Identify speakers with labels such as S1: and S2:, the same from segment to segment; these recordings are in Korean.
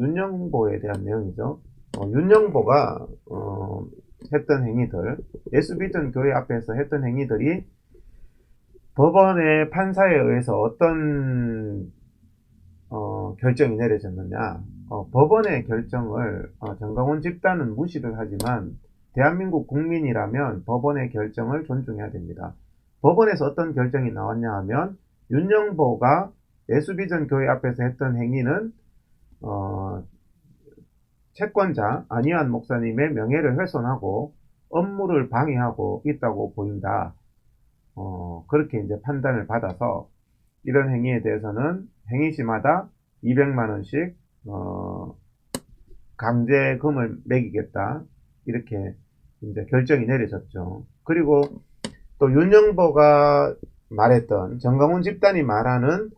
S1: 윤영보에 대한 내용이죠. 어, 윤영보가 어, 했던 행위들, 예수비전 교회 앞에서 했던 행위들이 법원의 판사에 의해서 어떤 어, 결정이 내려졌느냐. 어, 법원의 결정을 어, 정강원 집단은 무시를 하지만 대한민국 국민이라면 법원의 결정을 존중해야 됩니다. 법원에서 어떤 결정이 나왔냐 하면 윤영보가 예수비전 교회 앞에서 했던 행위는 어, 채권자 안희환 목사님의 명예를 훼손하고 업무를 방해하고 있다고 보인다. 어, 그렇게 이제 판단을 받아서 이런 행위에 대해서는 행위시마다 200만원씩, 어, 강제금을 매기겠다. 이렇게 이제 결정이 내려졌죠. 그리고 또 윤영보가 말했던 정강훈 집단이 말하는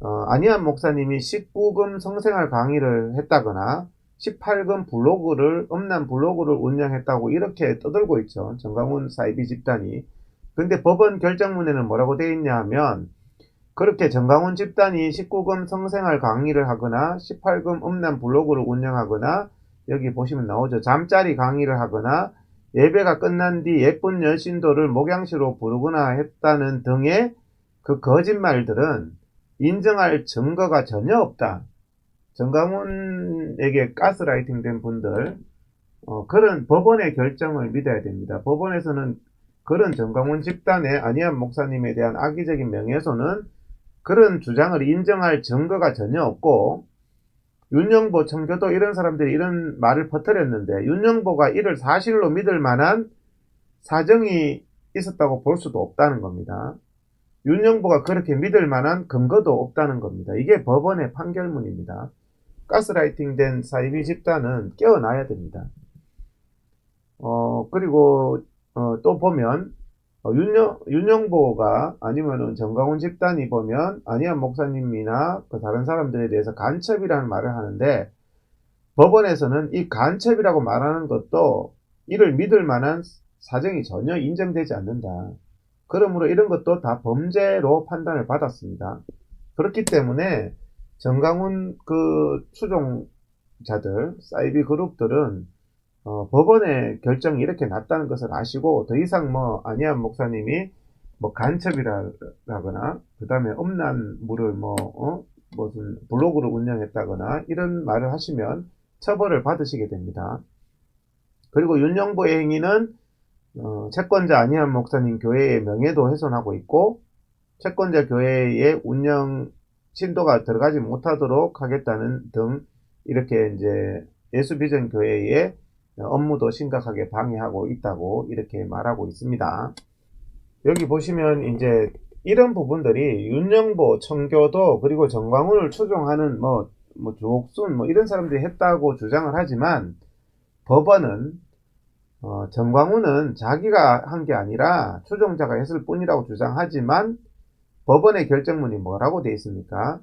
S1: 어, 안희한 목사님이 19금 성생활 강의를 했다거나 18금 블로그를 음란 블로그를 운영했다고 이렇게 떠들고 있죠. 정강훈 사이비 집단이. 근데 법원 결정문에는 뭐라고 되어 있냐 하면 그렇게 정강훈 집단이 19금 성생활 강의를 하거나 18금 음란 블로그를 운영하거나 여기 보시면 나오죠. 잠자리 강의를 하거나 예배가 끝난 뒤 예쁜 여신도를 목양시로 부르거나 했다는 등의 그 거짓말들은 인정할 증거가 전혀 없다. 정강훈에게 가스라이팅 된 분들, 어, 그런 법원의 결정을 믿어야 됩니다. 법원에서는 그런 정강훈 집단의 안희한 목사님에 대한 악의적인 명예훼손은 그런 주장을 인정할 증거가 전혀 없고, 윤영보 청교도 이런 사람들이 이런 말을 퍼뜨렸는데, 윤영보가 이를 사실로 믿을 만한 사정이 있었다고 볼 수도 없다는 겁니다. 윤영보가 그렇게 믿을 만한 근거도 없다는 겁니다. 이게 법원의 판결문입니다. 가스라이팅 된 사이비 집단은 깨어나야 됩니다. 어, 그리고, 어, 또 보면, 어, 윤영, 윤영보가 아니면은 정강훈 집단이 보면 안희한 목사님이나 그 다른 사람들에 대해서 간첩이라는 말을 하는데 법원에서는 이 간첩이라고 말하는 것도 이를 믿을 만한 사정이 전혀 인정되지 않는다. 그러므로 이런 것도 다 범죄로 판단을 받았습니다. 그렇기 때문에 정강훈 그 추종자들, 사이비 그룹들은 어, 법원의 결정이 이렇게 났다는 것을 아시고 더 이상 뭐 안희한 목사님이 뭐 간첩이라거나 그 다음에 음란물을 뭐 어? 무슨 블로그를 운영했다거나 이런 말을 하시면 처벌을 받으시게 됩니다. 그리고 윤영보의 행위는 어, 채권자 안희한 목사님 교회의 명예도 훼손하고 있고 채권자 교회의 운영 신도가 들어가지 못하도록 하겠다는 등 이렇게 이제 예수비전 교회의 업무도 심각하게 방해하고 있다고 이렇게 말하고 있습니다. 여기 보시면 이제 이런 부분들이 윤영보, 청교도 그리고 정광훈을 추종하는 뭐, 뭐 주옥순 뭐 이런 사람들이 했다고 주장을 하지만 법원은 어, 정광훈은 자기가 한 게 아니라 추종자가 했을 뿐이라고 주장하지만 법원의 결정문이 뭐라고 되어 있습니까?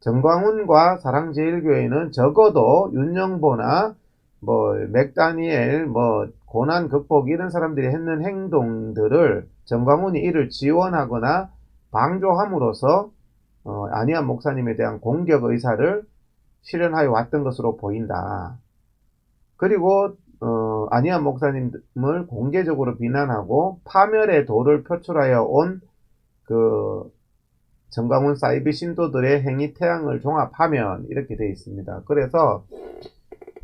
S1: 정광훈과 사랑제일교회는 적어도 윤영보나 뭐 맥다니엘 뭐 고난 극복 이런 사람들이 했는 행동들을 정광훈이 이를 지원하거나 방조함으로써 어, 아니한 목사님에 대한 공격 의사를 실현하여 왔던 것으로 보인다. 그리고 어, 아니한 목사님을 공개적으로 비난하고 파멸의 도를 표출하여 온 그 정광훈 사이비 신도들의 행위 태양을 종합하면 이렇게 되어 있습니다. 그래서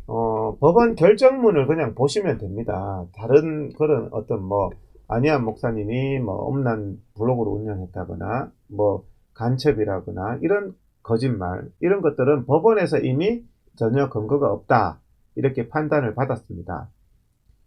S1: 어, 법원 결정문을 그냥 보시면 됩니다. 다른 그런 어떤 뭐 아니한 목사님이 뭐 음란 블로그를 운영했다거나 뭐 간첩이라거나 이런 거짓말 이런 것들은 법원에서 이미 전혀 근거가 없다 이렇게 판단을 받았습니다.